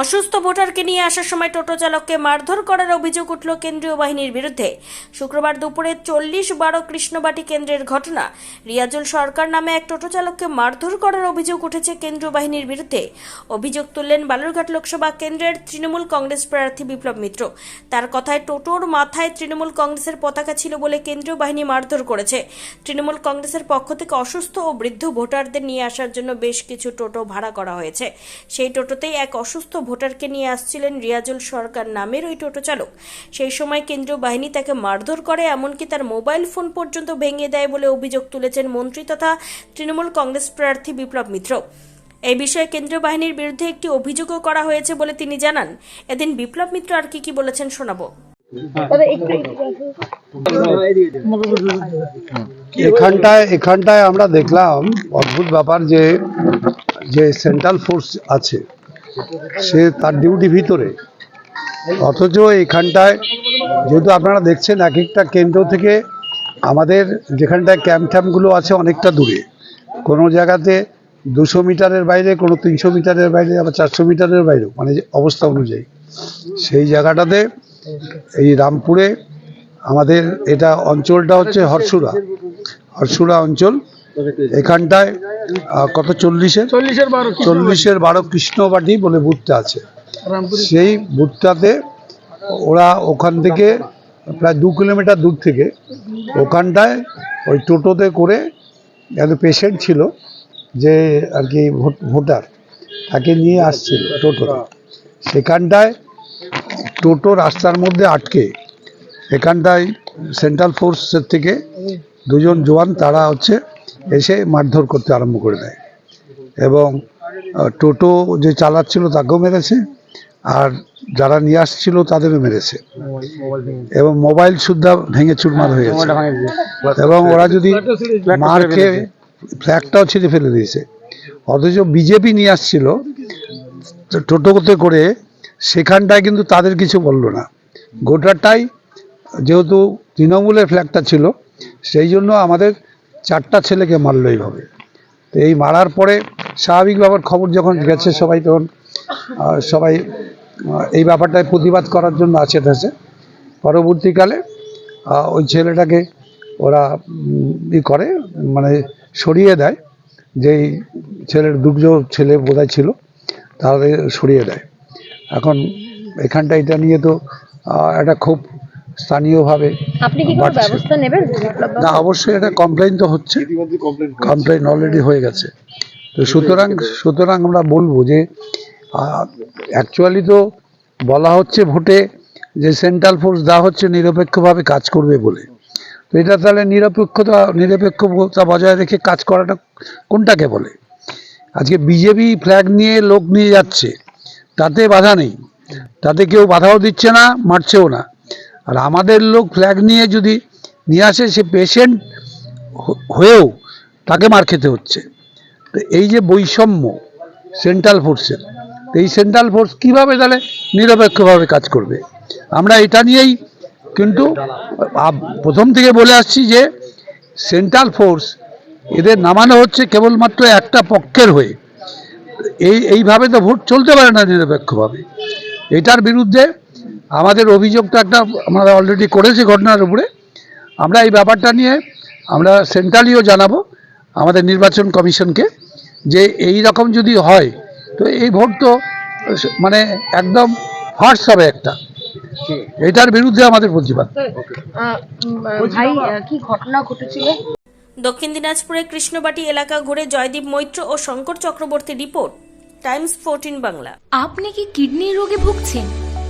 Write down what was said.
অসুস্থ ভোটারকে নিয়ে আসার সময় টোটো চালককে মারধর করার অভিযোগ উঠল কেন্দ্রীয় বাহিনীর বিরুদ্ধে। শুক্রবার দুপুরে চল্লিশ বারো কৃষ্ণবাটি কেন্দ্রের ঘটনা। রিয়াজুল সরকার নামে এক টোটো চালককে মারধর করার অভিযোগ উঠেছে কেন্দ্রীয় বাহিনীর বিরুদ্ধে। অভিযোগ তুললেন বালুরঘাট লোকসভা কেন্দ্রের তৃণমূল কংগ্রেস প্রার্থী বিপ্লব মিত্র। তার কথায় টোটোর মাথায় তৃণমূল কংগ্রেসের পতাকা ছিল বলে কেন্দ্রীয় বাহিনী মারধর করেছে। তৃণমূল কংগ্রেসের পক্ষ থেকে অসুস্থ ও বৃদ্ধ ভোটারদের নিয়ে আসার জন্য বেশ কিছু টোটো ভাড়া করা হয়েছে। সেই টোটোতেই এক অসুস্থ ভোটারকে নিয়ে আসছিলেন রিয়াজুল সরকার নামের ওই টোটো চালক। সেই সময় কেন্দ্রীয় বাহিনী তাকে মারধর করে এমনকি তার মোবাইল ফোন পর্যন্ত ভেঙে দেয় বলে অভিযোগ তুলেছেন মন্ত্রী তথা তৃণমূল কংগ্রেস প্রার্থী বিপ্লব মিত্র। এই বিষয়ে কেন্দ্রীয় বাহিনীর বিরুদ্ধে একটি অভিযোগও করা হয়েছে বলে তিনি জানান। এদিন বিপ্লব মিত্র আর কি কি বলেছেন শোনাবো। এখানটায় এখানটায় আমরা দেখলাম অদ্ভুত ব্যাপার যে যে সেন্ট্রাল ফোর্স আছে। সে তার ডিউটি ভিতরে। অথচ এখানটায় যেহেতু আপনারা দেখছেন এক একটা কেন্দ্র থেকে আমাদের যেখানটায় ক্যাম্প ট্যাম্পগুলো আছে অনেকটা দূরে। কোনো জায়গাতে দুশো মিটারের বাইরে, কোনো তিনশো মিটারের বাইরে আবার চারশো মিটারের বাইরে মানে অবস্থা অনুযায়ী। সেই জায়গাটাতে এই রামপুরে আমাদের এটা অঞ্চলটা হচ্ছে হরসুরা। হরসুরা অঞ্চল এখানটায় কত চল্লিশে চল্লিশের বারো চল্লিশের বারো কৃষ্ণবাটি বলে বুথটা আছে। সেই বুথটাতে ওরা ওখান থেকে প্রায় দু কিলোমিটার দূর থেকে ওখানটায় ওই টোটোতে করে একটা পেশেন্ট ছিল যে আর কি ভোট- ভোটার তাকে নিয়ে আসছিল টোটো সেখানটায় টোটো রাস্তার মধ্যে আটকে। এখানটায় সেন্ট্রাল ফোর্সের থেকে দুজন জোয়ান তারা হচ্ছে এসে মারধর করতে আরম্ভ করে দেয়। এবং টোটো যে চালাচ্ছিল তাকেও মেরেছে আর যারা নিয়ে আসছিল তাদেরও মেরেছে। এবং মোবাইল সুদ্ধা ভেঙে চুরমার হয়ে গেছে। এবং ওরা যদি মার খেয়ে ফ্ল্যাগটাও ছিঁড়ে ফেলে দিয়েছে। অথচ বিজেপি নিয়ে আসছিল টোটোতে করে সেখানটায় কিন্তু তাদের কিছু বলল না। গোটাটাই যেহেতু তৃণমূলের ফ্ল্যাগটা ছিল সেই জন্য আমাদের চারটা ছেলেকে মারলো এইভাবে। তো এই মারার পরে স্বাভাবিক ব্যাপার খবর যখন গেছে সবাই তখন সবাই এই ব্যাপারটায় প্রতিবাদ করার জন্য আছে ঠেসে। পরবর্তীকালে ওই ছেলেটাকে ওরা ই করে মানে সরিয়ে দেয় যেই ছেলের দুটো ছেলে বোধহয় ছিল তাদের সরিয়ে দেয়। এখন এখানটা এটা নিয়ে তো একটা খুব স্থানীয়ভাবে আপনি কি কোনো ব্যবস্থা নেবেন? না অবশ্যই এটা কমপ্লেন তো হচ্ছে। কমপ্লেন অলরেডি হয়ে গেছে। তো সুতরাং সুতরাং আমরা বলব যে অ্যাকচুয়ালি তো বলা হচ্ছে ভোটে যে সেন্ট্রাল ফোর্স দেওয়া হচ্ছে নিরপেক্ষভাবে কাজ করবে বলে। তো এটা তাহলে নিরপেক্ষতা নিরপেক্ষতা বজায় রেখে কাজ করাটা কোনটাকে বলে? আজকে বিজেপি ফ্ল্যাগ নিয়ে লোক নিয়ে যাচ্ছে তাতে বাধা নেই। তাতে কেউ বাধাও দিচ্ছে না মারছেও না। আর আমাদের লোক ফ্ল্যাগ নিয়ে যদি নিয়ে আসে, সে পেশেন্ট হয়েও তাকে মার খেতে হচ্ছে। তো এই যে বৈষম্য সেন্ট্রাল ফোর্সের এই সেন্ট্রাল ফোর্স কীভাবে তাহলে নিরপেক্ষভাবে কাজ করবে? আমরা এটা নিয়েই কিন্তু প্রথম থেকে বলে আসছি যে সেন্ট্রাল ফোর্স এদের নামানো হচ্ছে কেবলমাত্র একটা পক্ষের হয়ে। এই, এইভাবে তো ভোট চলতে পারে না নিরপেক্ষভাবে। এটার বিরুদ্ধে আমাদের অভিযোগটা একটা আমরা অলরেডি করেছি ঘটনার উপরে। আমরা এই ব্যাপারটা নিয়ে আমরা সেন্ট্রালিও জানাব আমাদের নির্বাচন কমিশনকে যে এই রকম যদি হয় তো এই ভোট তো মানে একদম ফার্স হবে একটা। এটার বিরুদ্ধে আমাদের প্রতিবাদ। আহ, ভাই কি ঘটনা ঘটেছিল? দক্ষিণ দিনাজপুরে কৃষ্ণবাটি এলাকা ঘুরে জয়দীপ মৈত্র ও Shankar Chakraborty report Times fourteen Bangla. আপনি কি কিডনি রোগে ভুগছেন?